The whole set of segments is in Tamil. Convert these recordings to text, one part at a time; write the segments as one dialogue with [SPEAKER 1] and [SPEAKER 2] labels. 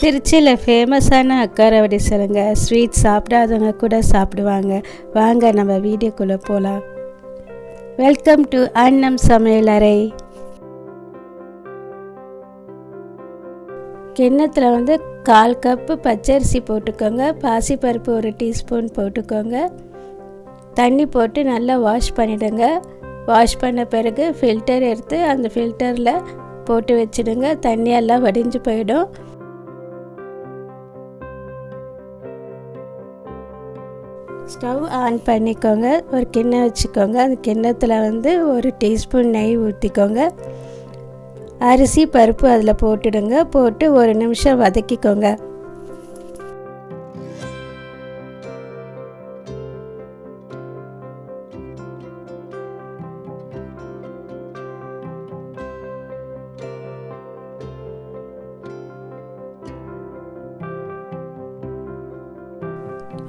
[SPEAKER 1] திருச்சியில் ஃபேமஸான அக்காரவடி சொல்லுங்க ஸ்வீட் சாப்பிடாதவங்க கூட சாப்பிடுவாங்க. வாங்க நம்ம வீடியோக்குள்ளே போகலாம் வெல்கம் டு அன்னம் சமையலறை கிண்ணத்தில் வந்து கால் கப்பு பச்சரிசி போட்டுக்கோங்க. பாசிப்பருப்பு ஒரு டீஸ்பூன் போட்டுக்கோங்க. தண்ணி போட்டு நல்லா வாஷ் பண்ணிவிடுங்க வாஷ் பண்ண பிறகு ஃபில்டர் எடுத்து அந்த ஃபில்டரில் போட்டு வச்சிடுங்க. தண்ணியெல்லாம் வடிஞ்சு போயிடும். ஸ்டவ் ஆன் பண்ணிக்கோங்க. ஒரு கிண்ணம் வச்சுக்கோங்க. அந்த கிண்ணத்தில் வந்து ஒரு டீஸ்பூன் நெய் ஊற்றிக்கோங்க அரிசி பருப்பு அதில் போட்டுடுங்க. போட்டு ஒரு நிமிஷம் வதக்கிக்கோங்க.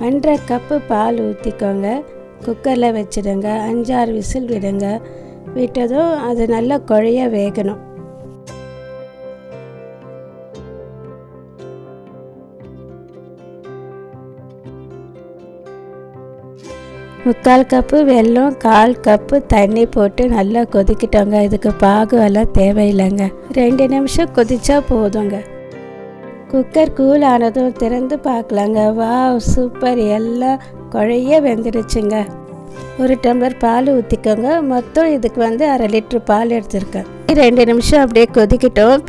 [SPEAKER 1] ஒன்றரை கப்பு பால் ஊற்றிக்கோங்க குக்கரில் வச்சுடுங்க. அஞ்சாறு விசில் விடுங்க. விட்டதும் அது நல்லா குழைய வேகணும். முக்கால் கப்பு வெல்லம் கால் கப்பு தண்ணி போட்டு நல்லா கொதிக்கிட்டோங்க. இதுக்கு பாகு எல்லாம் தேவையில்லைங்க. ரெண்டு நிமிஷம் கொதிச்சா போதுங்க. குக்கர் கூல் ஆனதும் திறந்து பார்க்கலாங்க. வா சூப்பர். எல்லாம் குழைய வெந்துடுச்சுங்க. ஒரு டம்ளர் பால் ஊற்றிக்கோங்க மொத்தம் இதுக்கு வந்து அரை லிட்ரு பால் எடுத்திருக்கேன். ரெண்டு நிமிஷம் அப்படியே கொதிக்கிட்டோம்.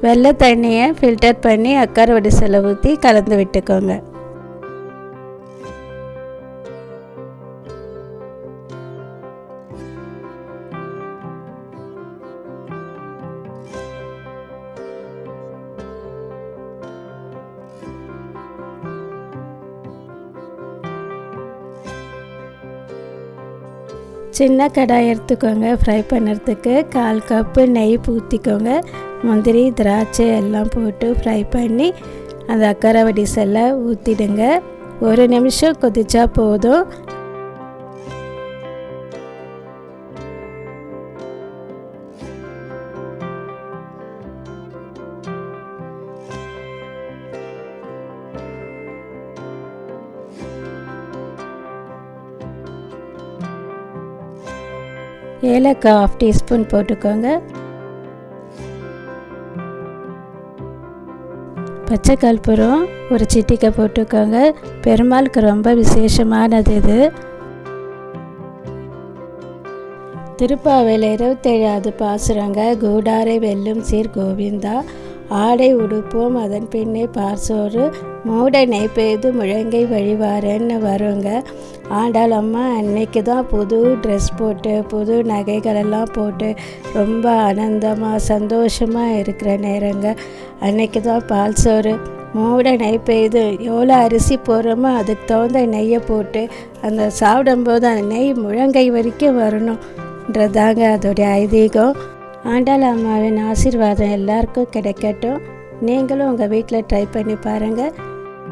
[SPEAKER 1] வெள்ளை தண்ணியை ஃபில்டர் பண்ணி அக்கார வடிசலை ஊற்றி கலந்து விட்டுக்கோங்க. சின்ன கடாய் எடுத்துக்கோங்க ஃப்ரை பண்ணுறதுக்கு கால் கப்பு நெய் ஊற்றிக்கோங்க முந்திரி திராட்சை எல்லாம் போட்டு ஃப்ரை பண்ணி அந்த அக்கரை செல்ல ஊற்றிடுங்க ஒரு நிமிஷம் கொதிச்சா போதும். ஏலக்காய் ஆஃப் டீஸ்பூன் போட்டுக்கோங்க. பச்சை கற்பூரம் ஒரு சிட்டிக்கை போட்டுக்கோங்க. பெருமாளுக்கு ரொம்ப விசேஷமானது இது. திருப்பாவையில் இருபத்தேழாவது பாசுரங்க கூடாரை வெல்லும் சீர் கோவிந்தா ஆடை உடுப்போம் அதன் பின்னே பார்சோறு மூடனை நெய் பெய்து முழங்கை வழிவாரன்னு வருங்க. ஆண்டாள் அம்மா அன்னைக்கு தான் புது ட்ரெஸ் போட்டு புது நகைகளெல்லாம் போட்டு ரொம்ப ஆனந்தமாக சந்தோஷமாக இருக்கிற நேரங்க. அன்னைக்கு தான் பால் சோறு மூட நெய் பெய்து எவ்வளோ அரிசி போடுறோமோ அதுக்கு தகுந்த நெய்யை போட்டு அந்த சாப்பிடும்போது அந்த நெய் முழங்கை வரைக்கும் வரணுன்றதாங்க அதோடைய ஐதீகம். ஆண்டாள் அம்மாவின் ஆசீர்வாதம் எல்லாருக்கும் கிடைக்கட்டும். நீங்களும் உங்கள் வீட்டில் ட்ரை பண்ணி பாருங்கள்